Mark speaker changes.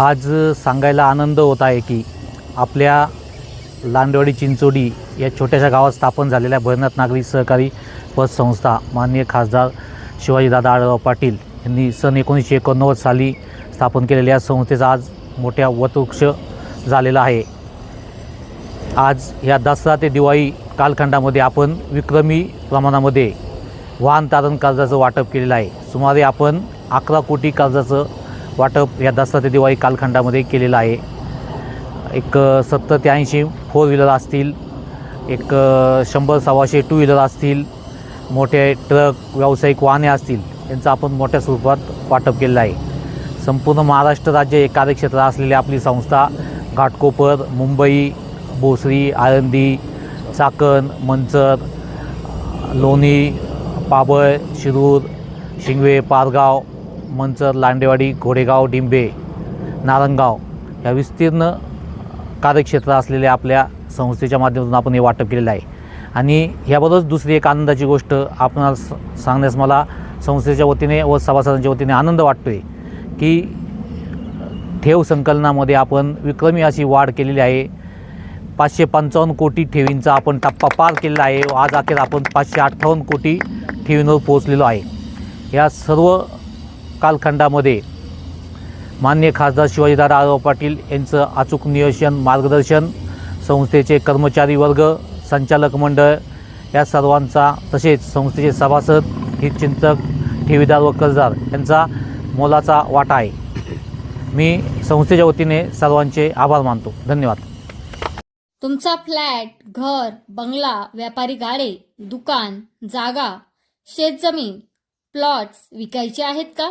Speaker 1: आज सांगायला आनंद होत आहे की आपल्या लांडवाडी चिंचोडी या छोट्याशा गावात स्थापन झालेल्या भैरनाथ नागरी सहकारी पतसंस्था माननीय खासदार शिवाजीदादा आढळराव पाटील यांनी सन एकोणीसशे एकोणनव्वद साली स्थापन केलेल्या या संस्थेचा आज मोठ्या वतवृक्ष झालेला आहे. आज या दसरा ते दिवाळी कालखंडामध्ये आपण विक्रमी प्रमाणामध्ये वाहन तारण कर्जाचं वाटप केलेलं आहे. सुमारे आपण अकरा कोटी कर्जाचं वाटप या दसरा ते दिवाळी कालखंडामध्ये केलेलं आहे. एक सत्तर ते ऐंशी फोर व्हीलर असतील. एक शंभर सव्वाशे टू व्हीलर असतील. मोठे ट्रक व्यावसायिक वाहने असतील. यांचं आपण मोठ्या स्वरूपात वाटप केलेलं आहे. संपूर्ण महाराष्ट्र राज्य हे कार्यक्षेत्र असलेली आपली संस्था घाटकोपर मुंबई भोसरी आळंदी चाकण मंचर लोणी पाबळ शिरूर शिंगवे पारगाव मंचर लांडेवाडी घोडेगाव डिंबे नारंगाव या विस्तीर्ण कार्यक्षेत्र असलेल्या आपल्या संस्थेच्या माध्यमातून आपण हे वाटप केलेलं आहे. आणि ह्याबरोबरच दुसरी एक आनंदाची गोष्ट आपणाला स- सांगण्यास मला संस्थेच्या वतीने व सभासदांच्या वतीने आनंद वाटतो आहे की ठेव संकलनामध्ये आपण विक्रमी अशी वाढ केलेली आहे. पाचशे पंचावन्न कोटी ठेवींचा आपण टप्पा पार केलेला आहे. आज अखेर आपण पाचशे अठ्ठावन्न कोटी ठेवींवर पोहोचलेलो आहे. या सर्व कालखंडामध्ये. मान्य खासदार शिवाजीदादा आळराव पाटील यांचं अचूक नियोजन मार्गदर्शन संस्थेचे कर्मचारी वर्ग संचालक मंडळ या सर्वांचा तसेच संस्थेचे सभासद हितचिंतक ठेवीदार व कर्जदार यांचा मोलाचा वाटा आहे. मी संस्थेच्या वतीने सर्वांचे आभार मानतो. धन्यवाद.
Speaker 2: तुमचा फ्लॅट घर बंगला व्यापारी गाडे दुकान जागा शेतजमीन प्लॉट्स विकायचे आहेत का?